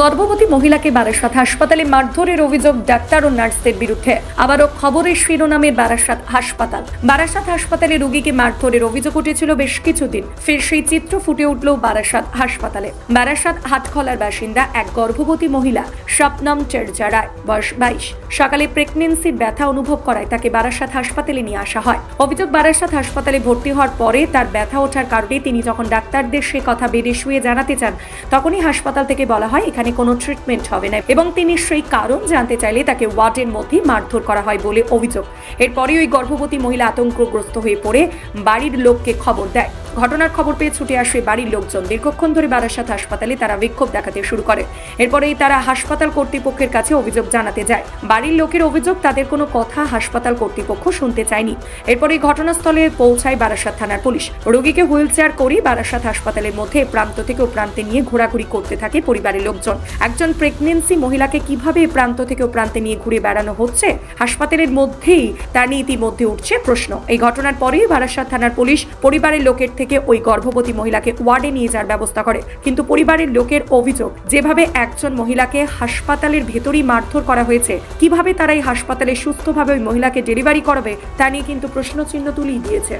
গর্ভবতী মহিলাকে বারাসাত হাসপাতালে মারধরের অভিযোগ ডাক্তার ও নার্সদের বিরুদ্ধে। আবারও খবরের শিরোনামের বারাসাত হাসপাতাল। বারাসাত হাসপাতালে রোগীকে মারধরের অভিযোগ উঠেছিল বেশ কিছুদিন। ফের সেই চিত্র ফুটে উঠল বারাসাত হাসপাতালে। বারাসাত হাটখলার বাসিন্দা এক গর্ভবতী মহিলা শবনম চেরজা রায়, বয়স বাইশ। সকালে প্রেগনেন্সির ব্যথা অনুভব করায় তাকে বারাসাত হাসপাতালে নিয়ে আসা হয়। অভিযোগ বারাসাত হাসপাতালে ভর্তি হওয়ার পরে তার ব্যথা ওঠার কারণে তিনি যখন ডাক্তারদের সে কথা বেডে শুয়ে জানাতে চান, তখনই হাসপাতাল থেকে বলা হয়, এখানে কোনো ট্রিটমেন্ট হবে না। এবং তিনি সেই কারণ জানতে চাইলে তাকে ওয়ার্ডের মধ্যে মারধর করা হয় বলে অভিযোগ। এরপরে ওই গর্ভবতী মহিলা আতঙ্কগ্রস্ত হয়ে পড়ে। বাড়ির লোককে খবর দেয়। ঘটনার খবর পেয়ে ছুটে আসে বাড়ির লোকজন। দীর্ঘক্ষণ ধরে বারাসাত হাসপাতালে তারা বিক্ষোভ দেখাতে শুরু করে। এরপরেই তারা হাসপাতাল কর্তৃপক্ষের কাছে অভিযোগ জানাতে যায়। বাড়ির লোকের অভিযোগ, তাদের কোনো কথা হাসপাতাল কর্তৃপক্ষ শুনতে চায়নি। এরপরে ঘটনাস্থলে পৌঁছায় বারাসাত থানার পুলিশ। রোগীকে হুইল চেয়ার করে বারাসাত হাসপাতালের মধ্যে প্রান্ত থেকে ও প্রান্তে নিয়ে ঘোরাঘুরি করতে থাকে পরিবারের লোকজন। একজন প্রেগনেন্সি মহিলাকে কীভাবে প্রান্ত থেকে ও প্রান্তে নিয়ে ঘুরে বেড়ানো হচ্ছে? হাসপাতালের মধ্যেই তা নিয়ে ইতিমধ্যে উঠছে প্রশ্ন। এই ঘটনার পরেই বারাসাত থানার পুলিশ পরিবারের লোকের থেকে ওই গর্ভবতী মহিলাকে ওয়ার্ডে নিয়ে যাওয়ার ব্যবস্থা করে। কিন্তু পরিবারের লোকের অভিযোগ যেভাবে একজন মহিলাকে হাসপাতালের ভেতরেই মারধর করা হয়েছে কীভাবে তারা এই হাসপাতালে সুস্থভাবে ওই মহিলাকে ডেলিভারি করবে তা নিয়ে কিন্তু প্রশ্নচিহ্ন তুলেই দিয়েছে।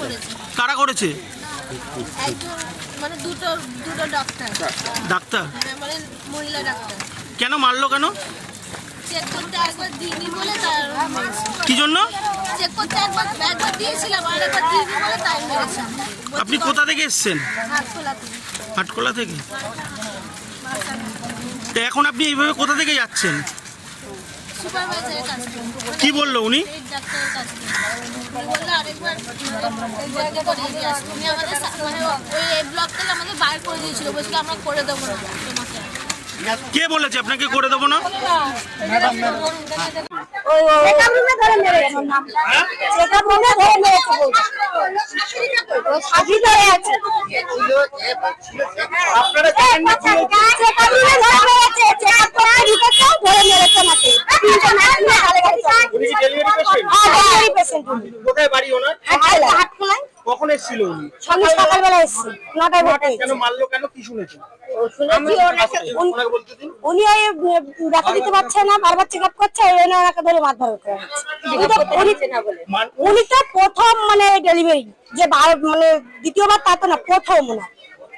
করেছে। কারা করেছে? মানে দুটো দুটো ডাক্তার? হ্যাঁ মানে মহিলা ডাক্তার। কেন মারলো কেন? চেক করতে একবার দিইনি বলে তার কি জন্য? চেক করতে একবার একবার দিয়েছিলাম আর একবার দিইনি বলে তাই মেরেছে। আপনি কোথা থেকে এসেছেন? থেকে। হাটকোলা থেকে? তো এখন আপনি এইভাবে কোথা থেকে যাচ্ছেন? কি বলল উনি? আমাদের মানে আমাদের বাইর করে দিয়েছিল। বলছিল আমরা করে দেবো না। কে বলেছে? আপনাকে করে দেবো না? ডেলিভারি পেশেন্ট উনি কোথায় বাড়ি ওনার? কখন এসেছিল উনি? সকালবেলা এসেছে। নটায় ভর্তি কেন মারলো কেন? কি শুনেছেন? উনি- ওই দেখা দিতে পারছে না বারবার চেক আপ করছে ওই জন্য ওনাকে ধরে মারধর করে উনি তো মান- প্রথম মানে ডেলিভারি যে মানে দ্বিতীয়বার তা তো না প্রথম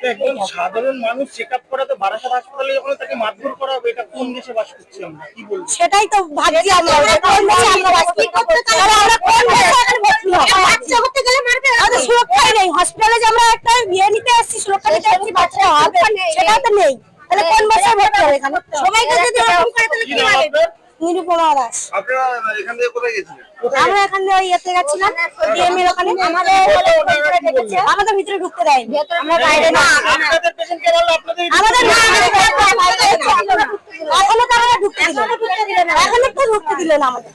একজন সাধারণ মানুষ চেক আপ করাতে বারাসাত হাসপাতালে যখন তাকে মারধর করা হবে এটা কোন দেশে বাস করছি আমরা? কি বলব? সেটাই তো ভাবছি আমরা কোন দেশে আমরা বাস করি। আমরা কোন দেশে এখানে ভর্তি হব? আমাদের সুরক্ষাই নেই। হসপিটালে যে আমরা একটা বিয়ে নিতে এসেছি সুরক্ষা নিতে এসেছি বাচ্চা হবে। সেটাও তো নেই। তাহলে কোন বাসায় ভর্তি হবে? এখানে। সবাইকে যদি ওরকম করে তাহলে কি হবে? নিরুপমা দাস। আপনারা এখান থেকে কোথায় গেছিলেন? আমরা এখানে ওই ইয়েতে গেছিলাম ডিএম এর ওখানে। আমাদের আমাদের ভিতরে ঢুকতে দেয়নি। আমরা বাইরে না। আপনাদের পেশেন্ট কে বলল আপনাদের আমাদের না এখনও তো আমরা ঢুকতে দিল এখনও তো ঢুকতে দিল না আমাদের।